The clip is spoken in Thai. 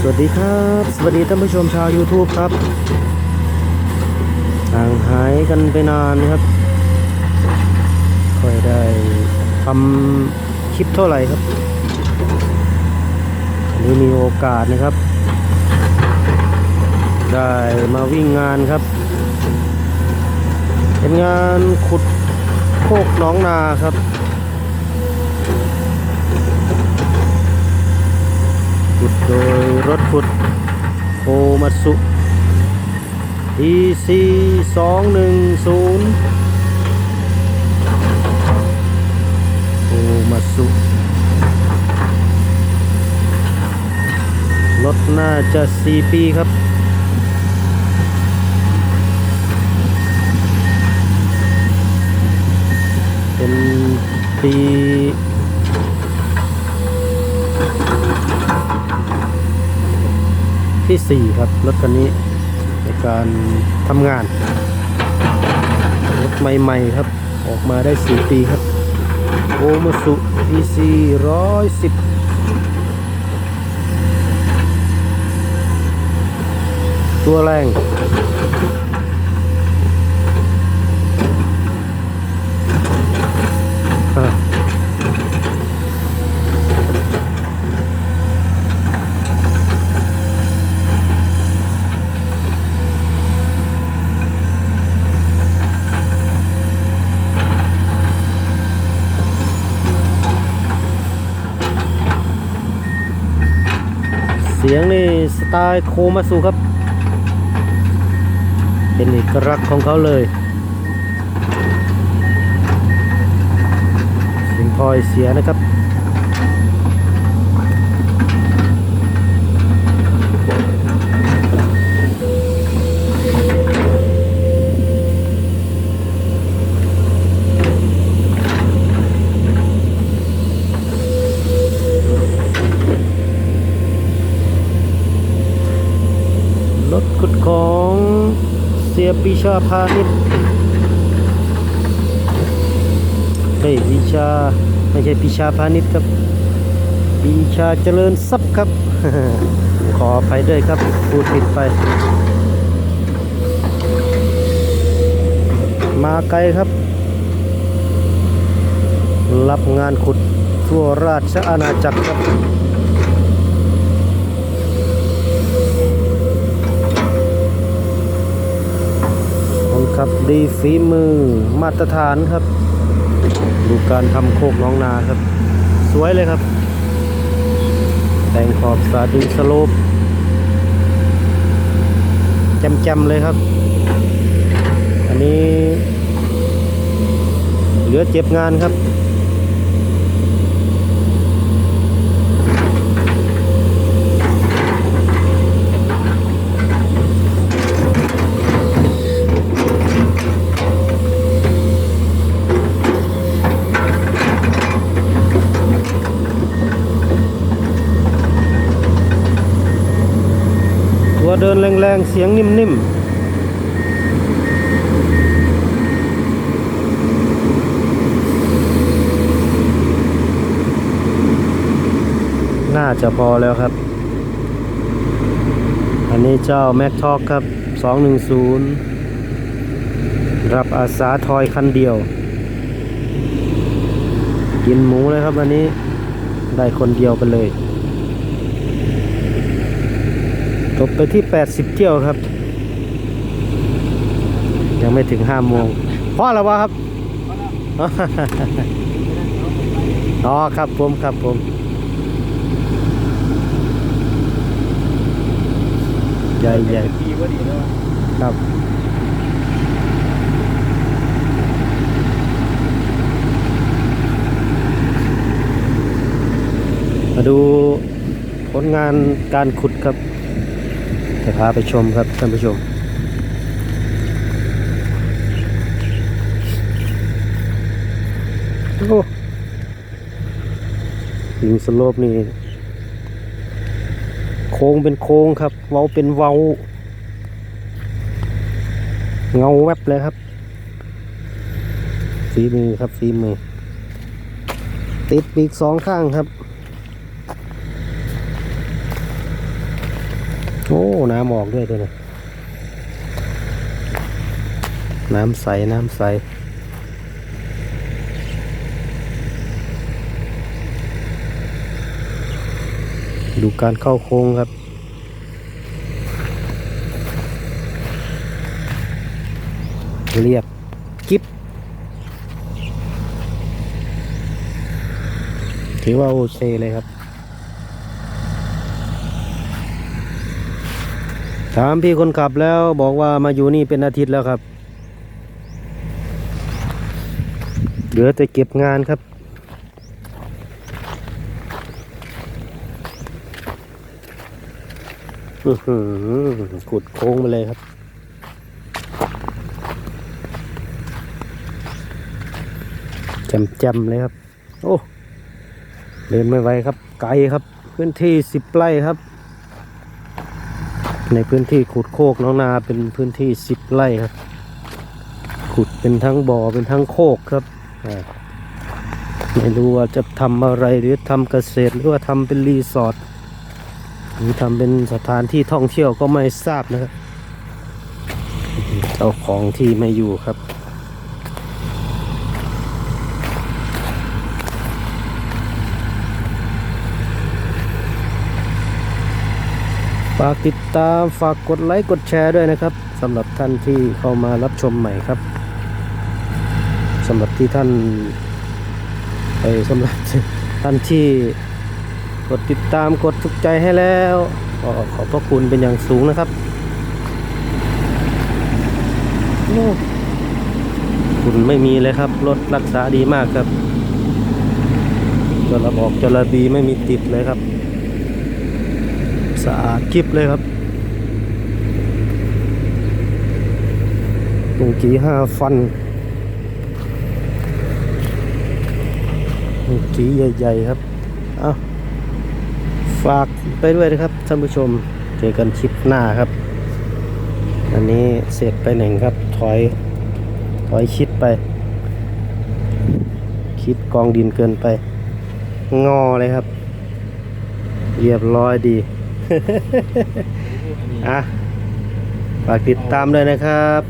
สวัสดีครับ สวัสดีท่านผู้ชมชาว YouTube ครับห่างหายกันไปนานครับ ค่อยได้ทำคลิปเท่าไหร่ครับวันนี้มีโอกาสนะครับ ได้มาวิ่งงานครับ เป็นงานขุดโคกน้องนาครับ ขุดโดยรถขุดโคมัตสุ EC 210โคมัตสุ รถน่าจะ 4 ปีครับเป็นปี ที่ 4 ครับรถคันนี้ในการทำงานรถใหม่ๆครับ ออกมาได้ 4 ปีครับโอมาสุ EC 110ตัวแรง เสียงนี่สไตล์โคมาสุครับ เป็นเอกลักษณ์ของเขาเลยเสียงพลอยเสียนะครับ รถขุดของ เสียปีชาพาณิชย์เฮ้ยปีชาไม่ใช่ปีชาพาณิชย์ครับปีชาเจริญทรัพย์ครับ ขออภัยด้วยครับพูดผิดไป มาไกลครับ รับงานขุดทั่วราชอาณาจักรครับ ครับดีฝีมือมาตรฐานครับ ดูการทำโคกน้องนาครับ สวยเลยครับ แต่งขอบสาดินสโลปจำๆเลยครับ อันนี้ เหลือเจ็บงานครับ เดินแรงๆ เสียงนิ่มๆน่าจะพอแล้วครับ อันนี้เจ้าแม็กทอกครับ 210 รับอาสาทอยคันเดียว กินหมูเลยครับอันนี้ ได้คนเดียวไปเลย จบไปที่ 80 เที่ยวครับ ยังไม่ถึง5โมงพอแล้ววะครับอ๋อครับผมครับผมใหญ่ใหญ่ปีว่าดีแล้วครับมาดูผลงานการขุดครับ จะพาไปชมครับท่านผู้ชม โอ้หิงสโลปนี่ โค้งเป็นโค้งครับ เว้าเป็นเว้า เงาแวบเลยครับฝีมือครับฝีมือติดปีกสองข้างครับ น้ำออกด้วยตัวนี้น้ำใส น้ำใส ดูการเข้าโค้งครับ เรียบกิ๊บถือว่าโอเคเลยครับ ถามพี่คนขับแล้วบอกว่ามาอยู่นี่เป็นอาทิตย์แล้วครับ เหลือแต่เก็บงานครับขุดโค้งมาเลยครับแจมๆเลยครับ โอ้ เดินไม่ไหวครับ ไกลครับ พื้นที่สิบไร่ครับ ในพื้นที่ขุดโคกน้องนาเป็นพื้นที่สิบไร่ครับขุดเป็นทั้งบ่อเป็นทั้งโคกครับไม่รู้ว่าจะทำอะไรหรือทำเกษตรหรือว่าทำเป็นรีสอร์ทหรือทำเป็นสถานที่ท่องเที่ยวก็ไม่ทราบนะครับเจ้าของที่ไม่อยู่ครับ ฝากติดตามฝากกดไลค์กดแชร์ด้วยนะครับสำหรับท่านที่เข้ามารับชมใหม่ครับสำหรับที่ท่านไปสำหรับท่านที่กดติดตามกดถูกใจให้แล้วก็ขอบพระคุณเป็นอย่างสูงนะครับโอ้คุณไม่มีเลยครับ รถรักษาดีมากครับจระบอกจระบีไม่มีติดเลยครับะอาดคลิปเลยครับลุงกีห้าฟันลุงกีใหญ่ ๆ ครับเอาฝากไปด้วยนะครับท่านผู้ชม เจอกันคลิปหน้าครับ อันนี้เสร็จไปหนึ่งครับ ถอย ถอยชิดไป คิดกองดินเกินไป งอเลยครับ เรียบร้อยดี อะฝากติดตามด้วยนะครับ